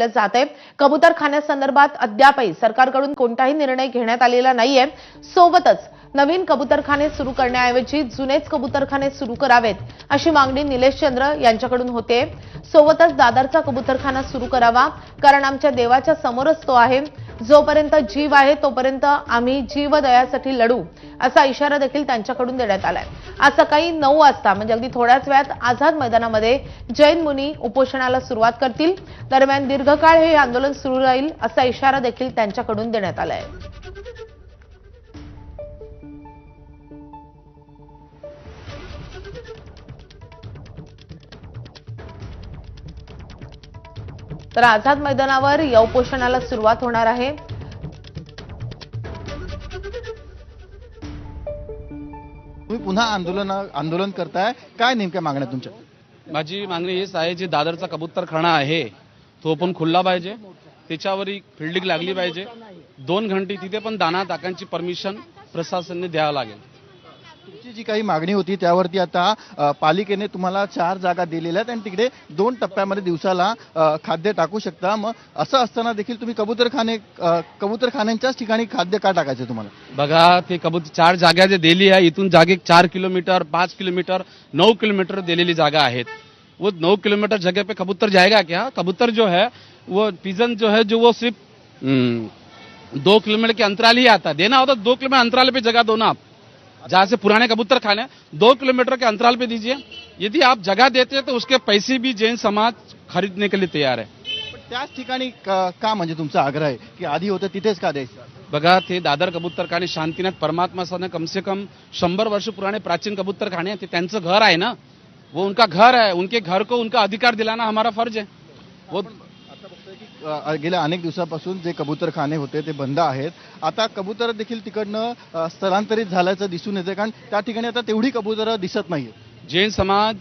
केलं जात आहे. कबुतरखान्यासंदर्भात अद्यापही सरकारकडून कोणताही निर्णय घेण्यात आलेला नाहीये. सोबतच नवीन कबुतरखाने सुरू करण्याऐवजी जुनेच कबुतरखाने सुरू करावेत अशी मागणी निलेश चंद्र यांच्याकडून होते. सोबतच दादरचा कबुतरखाना सुरू करावा कारण आमच्या देवाच्या समोरच तो आहे. जोपर्यंत जीव आहे तोपर्यंत आम्ही जीवदयासाठी लढू असा इशारा देखील त्यांच्याकडून देण्यात आलाय. आज सकाळी नऊ वाजता म्हणजे अगदी थोड्याच वेळात आझाद मैदानामध्ये जैन मुनी उपोषणाला सुरुवात करतील. दरम्यान दीर्घकाळ हे आंदोलन सुरू राहील असा इशारा देखील त्यांच्याकडून देण्यात आलाय. तर आझाद मैदानावर या उपोषणाला सुरुवात होणार आहे. तुम्ही पुन्हा आंदोलन आंदोलन करताय. काय नेमक्या मागण्या तुमच्या? माझी मागणी हीच आहे जी दादरचा कबूतरखाना आहे तो पण खुल्ला पाहिजे. त्याच्यावर फिल्डिंग लागली पाहिजे. दोन घंटे तिथे पण दाना टाकांची परमिशन प्रशासनाने द्यावं लागेल. तुमची जी काही मागणी होती त्यावरती आता पालिकेने तुम्हाला चार जागा दिलेल्या आहेत आणि तिकडे दोन टप्प्यामध्ये दिवसाला खाद्य टाकू शकता. मग असं असताना देखील तुम्ही कबूतरखाने कबूतरखान्यांच्याच ठिकाणी खाद्य का टाकायचं तुम्हाला? बघा ते कबूतर चार जागा जे दिली आहे इथून जागे चार किलोमीटर पाच किलोमीटर नऊ किलोमीटर दिलेली जागा आहेत. वो नौ किलोमीटर जगह पे कबूतर जाएगा क्या? कबूतर जो है वो पिजन जो है जो वो सिर्फ दो किलोमीटर के अंतराल ही आता. देना होता दो किलोमीटर अंतराल पे जगह दो ना आप. जहाँ से पुराने कबूतर खाने दो किलोमीटर के अंतराल पे दीजिए। यदि आप जगह देते हैं तो उसके पैसे भी जैन समाज खरीदने के लिए तैयार है। त्याच ठिकाणी का का म्हणजे तुमचा आग्रह आहे की आधी होतं तिथेच का द्यायचं? बघा ते दादर कबूतर खाणे शांतीनाथ परमात्मा सर ने कम से कम शंभर वर्ष पुराने प्राचीन कबूतर खाने हैं ते त्यांचं घर आहे ना? वो उनका घर है उनके घर को उनका अधिकार दिलाना हमारा फर्ज है। वो गेल्या अनेक दिवसापासून जे कबूतरखाने होते ते बंद आहेत. आता कबूतर देखील तिकडनं स्थलांतरित झाल्याचं दिसून येते कारण त्या ठिकाणी आता तेवढी कबूतरं दिसत नाहीये जैन समाज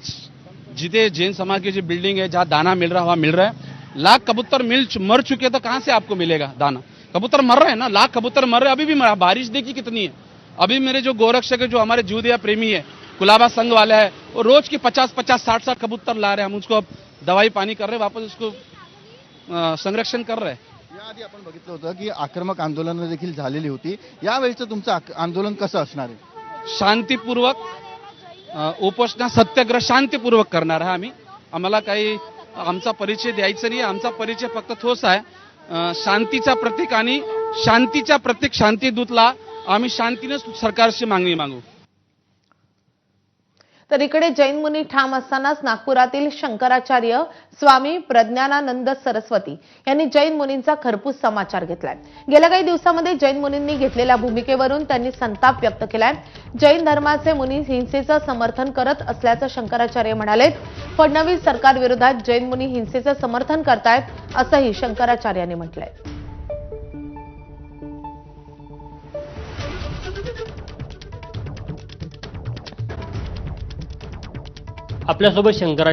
जिथे जैन समाज की जो बिल्डिंग है जहाँ दाना मिल रहा है वहाँ मिल रहा है लाख कबूतर मिल मर चुके हैं तो कहाँ से आपको मिलेगा दाना? कबूतर मर रहे हैं ना? लाख कबूतर मर रहे हैं अभी भी मर बारिश देखी कितनी है? अभी मेरे जो गोरक्षक है जो हमारे जूदिया प्रेमी है कुलाबा संघ वाले है वो रोज की पचास पचास साठ साठ कबूतर ला रहे हैं हम उसको अब दवाई पानी कर रहे हैं वापस उसको संरक्षण कर रहे हैं। याआधी आपण बघितलं होतं की आक्रमक आंदोलनं देखील झालेली होती. यावेळेचं तुमचं आक- आंदोलन कसं असणार आहे? शांतीपूर्वक अ, उपोषणा सत्याग्रह शांतीपूर्वक करणार आहे आम्ही. आम्हाला काही आमचा परिचय द्यायचा नाही आमचा परिचय फक्त ठोस आहे. अ, शांतीचा प्रतीक आणि शांतीच्या प्रतीक शांतीदूतला आम्ही शांतीने सरकारची मागणी मागू. तर इकडे जैन मुनी ठाम असतानाच नागपुरातील शंकराचार्य स्वामी प्रज्ञानानंद सरस्वती यांनी जैन मुनींचा खरपूस समाचार घेतलाय. गेल्या काही दिवसामध्ये जैन मुनींनी घेतलेल्या भूमिकेवरून त्यांनी संताप व्यक्त केलाय. जैन धर्माचे मुनी हिंसेचं समर्थन करत असल्याचं शंकराचार्य म्हणाले फडणवीस सरकारविरोधात जैन मुनी हिंसेचं समर्थन करतायत असंही शंकराचार्यांनी म्हटलंय. आपल्यासोबत शंकरा